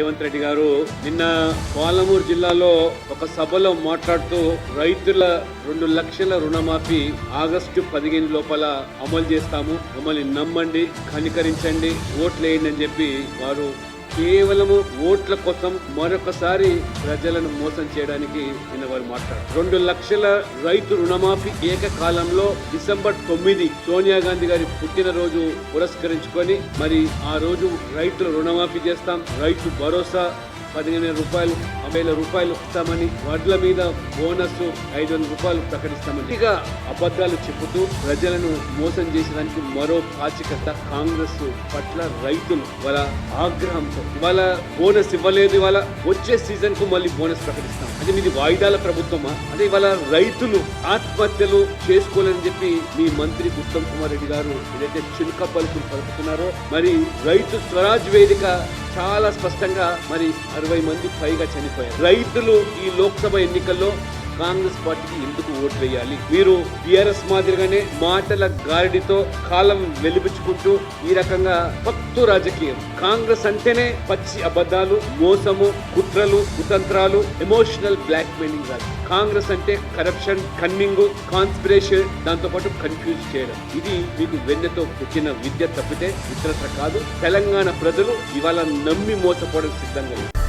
రేవంత్ రెడ్డి గారు నిన్న పాలమూరు జిల్లాలో ఒక సభలో మాట్లాడుతూ రైతుల రెండు లక్షల రుణమాఫీ ఆగస్టు పదిహేను లోపల అమలు చేస్తాము. మమ్మల్ని నమ్మండి కనికరించండి ఓట్లు వేయండి అని చెప్పి వారు కేవలము ఓట్ల కోసం మరొకసారి ప్రజలను మోసం చేయడానికి నిన్న వారు మాట్లాడారు. రెండు లక్షల రైతు రుణమాఫీ ఏకకాలంలో డిసెంబర్ తొమ్మిది సోనియా గాంధీ గారి పుట్టినరోజు పురస్కరించుకొని మరి ఆ రోజు రైతుల రుణమాఫీ చేస్తాం. రైతు భరోసా పదిహేను రూపాయలు వేల రూపాయలు ఇస్తామని వడ్ల మీద బోనస్ ఐదు వందల రూపాయలు ప్రకటిస్తామని ఇక అబద్ధాలు చెబుతూ ప్రజలను మోసం చేసేదానికి మరో పాచికత కాంగ్రెస్ పట్ల రైతులు వాళ్ళ ఆగ్రహంతో. ఇవాళ బోనస్ ఇవ్వలేదు ఇవాళ వచ్చే సీజన్కు మళ్ళీ బోనస్ ప్రకటిస్తాం. అంటే మీది వాయిదాల ప్రభుత్వమా? అంటే ఇవాళ రైతులు ఆత్మహత్యలు చేసుకోవాలని చెప్పి మీ మంత్రి ఉత్తమ్ కుమార్ రెడ్డి గారు ఏదైతే చిలుక పలుకులు పలుకుతున్నారో మరి రైతు స్వరాజ్ వేదిక చాలా స్పష్టంగా మరి అరవై మంది పైగా చనిపోయారు. రైతులు ఈ లోక్సభ ఎన్నికల్లో కాంగ్రెస్ పార్టీకి ఎందుకు ఓటు వేయాలి? మీరు టిఆర్ఎస్ మాదిరిగానే మాటల గారిడితో కాలం వెలిపించుకుంటూ ఈ రకంగా పత్తు రాజకీయం. కాంగ్రెస్ అంటేనే పచ్చి అబద్ధాలు మోసము కుట్రలు కుతంత్రాలు ఎమోషనల్ బ్లాక్ రాజకీయం. రాదు కాంగ్రెస్ అంటే కరప్షన్ కన్నింగ్ కాన్స్పిరేషన్ దాంతో పాటు కన్ఫ్యూజ్ చేయడం. ఇది మీకు వెన్నెతో పుట్టిన విద్య తప్పితే ఇతరత్ర కాదు. తెలంగాణ ప్రజలు ఇవాళ నమ్మి మోసపోవడం సిద్ధంగా లేదు